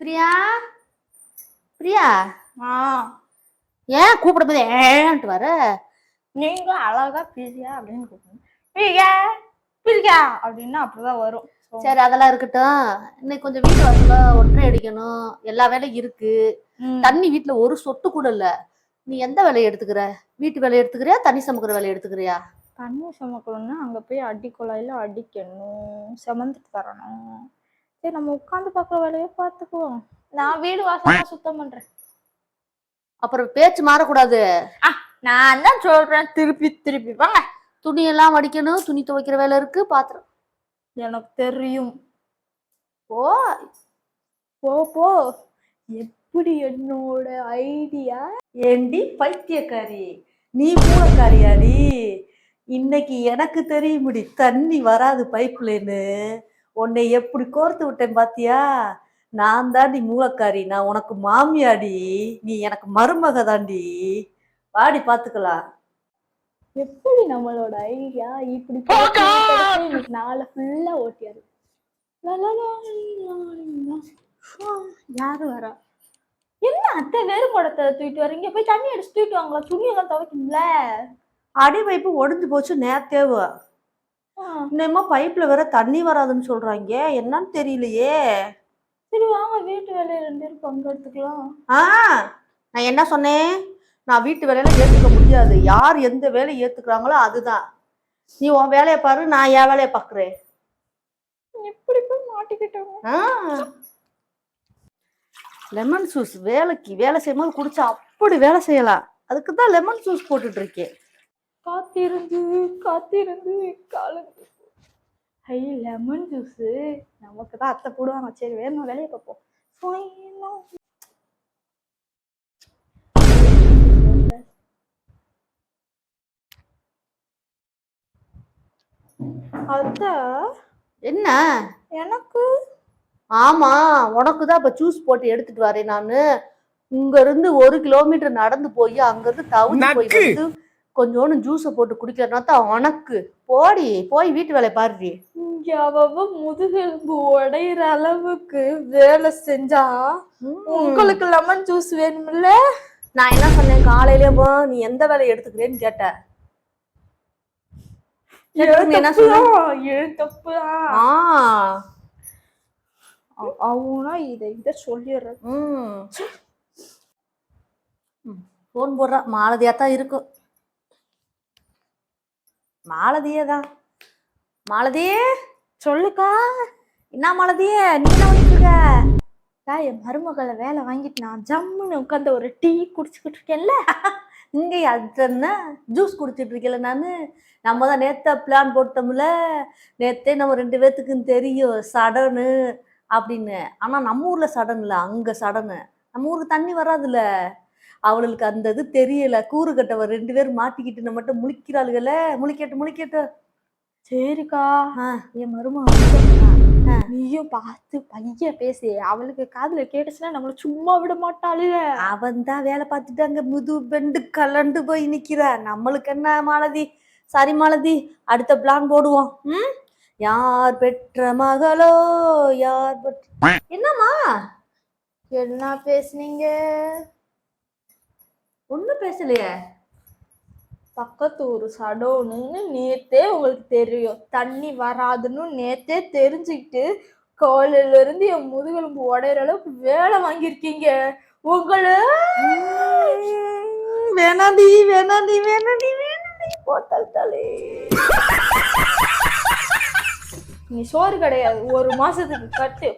பிரியா? பிரியா? ஆ. ஏன் கூப்பிடும்போது ஏன்ட்டு வர? நீங்க அழகா பிரியா அப்படின்னு கூப்பிடுங்க. பிரியா பிரியா அப்படின்னா அப்படிதான் வரும். சரி அதெல்லாம் இருக்கட்டும். இன்னைக்கு கொஞ்சம் வீட்டு வாசல ஒற்றை அடிக்கணும். எல்லா வேலையும் இருக்கு. தண்ணி வீட்டுல ஒரு சொட்டு கூட இல்ல. நீ எந்த வேலையை எடுத்துக்கிற? வீட்டு வேலையை எடுத்துக்கிறியா? தண்ணி சமைக்கிற வேலையை எடுத்துக்கிறியா? தண்ணி சுமக்கணும்னா அங்க போய் அடி குழாயில அடிக்கணும். செமந்துட்டு தரணும். சரி நம்ம உட்காந்து பார்க்குற வேலையை பார்த்துக்குவோம். நான் வீடு வாசலாம் சுத்தம் பண்றேன். அப்புறம் பேச்சு மாறக்கூடாது. நான் தான் சொல்றேன். திருப்பி திருப்பி. வாங்க. துணி எல்லாம் வடிக்கணும் துணி துவைக்கிற வேலை இருக்கு. பாத்திரம். எனக்கு தெரியும். ஓ போ போ. எப்படி என்னோட ஐடியா ஏண்டி பைத்தியக்காரி? நீ மூலக்காரியாடி இன்னைக்கு எனக்கு தெரியுமுடி தண்ணி வராது பைப்லைன்னு உன்னை எப்படி கோர்த்து விட்டேன் பாத்தியா? நான் தாண்டி மூலக்காரி நான் உனக்கு மாமியாடி. நீ எனக்கு மருமக தாண்டி. வாடி பாத்துக்கலாம். எப்படி நம்மளோட ஐடியா இப்படி இன்னைக்கு நாளை ஃபுல்லா ஓட்டியாரு. யாரு வரா? என்ன அத்தை வேறு படத்தை தூக்கிட்டு வரீங்க போய் தண்ணி அடிச்சு தூக்கிட்டு வாங்களா? துணி எல்லாம் துவைக்கணும்ல? அடி பைப்பு ஒடிஞ்சு போச்சு நேத்தேவ இன்னுமா பைப்ல வேற தண்ணி வராதுன்னு சொல்றாங்க. என்னன்னு தெரியலையே. சரி வாங்க. வீட்டு வேலையை ரெண்டு பேரும் பங்கெடுத்துக்கலாம். ஆ நான் என்ன சொன்னேன்? நான் வீட்டு வேலையில ஏத்துக்க முடியாது. யார் எந்த வேலையை ஏத்துக்கிறாங்களோ அதுதான். நீ உன் வேலையை பாரு நான் என் வேலையை பாக்குறேன். எப்படி போய் மாட்டிக்கிட்டாங்க லெமன் ஜூஸ் வேலைக்கு வேலை செய்யும்போது குடிச்சா அப்படி வேலை செய்யலாம். அதுக்கு தான் லெமன் ஜூஸ் போட்டுட்டு இருக்கேன். காத்திருந்து காத்திருந்து காலந்து ஹை லெமன் ஜூஸ் நமக்கு தான் அத்தை போடுவாங்க. சரி வேணும் வேலையை பார்ப்போம். அத்தை என்ன? எனக்கு? ஆமா உனக்கு தான் இப்ப ஜூஸ் போட்டு எடுத்துட்டு வரேன் நானு. இங்க இருந்து ஒரு கிலோமீட்டர் நடந்து போய் அங்க இருந்து தவிச்சு போய் கொஞ்சோண்டு ஜூஸை போட்டு குடிக்கிறனா தான் உனக்கு. போடி போய் வீட்டு வேலையை பாருடி. இங்க அவ முதுகெலும்பு உடையிற அளவுக்கு வேலை செஞ்சா உங்களுக்கு லெமன் ஜூஸ் வேணும்ல? நான் என்ன சொன்னேன்? காலையிலே போ நீ எந்த வேலையை எடுத்துக்கிறேன்னு கேட்ட. என்ன சொன்ன? ஆ. அவனா இதை இதை சொல்லிடுறேன். ஃபோன் போடுறா. மாலதியா தான் இருக்கும் மாலதியே தான். மாலதியே சொல்லுக்கா. என்ன மாலதியே நீ என்ன பண்ணிட்டு இருக்க? என் மருமகளை வேலை வாங்கிட்டு நான் ஜம்முன்னு உட்காந்து ஒரு டீ குடிச்சுக்கிட்டு இருக்கேன்ல. இங்கே அது ஜூஸ் குடிச்சிட்டு இருக்கல நான். நம்ம தான் நேற்று பிளான் போட்டோம்ல. நேத்தே நம்ம ரெண்டு பேர்த்துக்குன்னு தெரியும் சடனு அப்படின்னு. ஆனால் நம்ம ஊரில் சடன் அங்கே சடனு நம்ம ஊருக்கு தண்ணி வராதுல்ல. அவளுக்கு அந்த இது தெரியல. கூறு கட்டவ ரெண்டு பேரும் மாட்டிக்கிட்டு மட்டும் முழிக்கிறாளுகள்ல முழிக்கட்டு முழிக்கட்டு. சரிக்கா. ஆ. என் மருமக நீயும் பார்த்து பையன் பேசி. அவளுக்கு காதுல கேட்டுச்சுன்னா நம்மள சும்மா விட மாட்டாளுக. அவன் தான் வேலை பார்த்துட்டு அங்க முது பெண்டு கலண்டு போய் நிக்கிறா. நம்மளுக்கு என்ன மாலதி? சரி மாலதி அடுத்த பிளான் போடுவோம். ம்? யார் பெற்ற மகளோ? யார் பெற்ற என்னம்மா? என்ன பேசுனீங்க? ஒண்ணும் பேசலையே? பக்கத்து ஊர் சடோன்னு நேத்தே உங்களுக்கு தெரியும். தண்ணி வராதுன்னு நேத்தே தெரிஞ்சுக்கிட்டு காலையில இருந்து என் முதுகெலும்பு உடையிற அளவுக்கு வேலை வாங்கியிருக்கீங்க. உங்களை! வேணாண்டி வேணாண்டி வேணாண்டி வேணாண்டி போட்டால் தலே நீ சோறு கிடையாது. ஒரு மாசத்துக்கு கட்டு.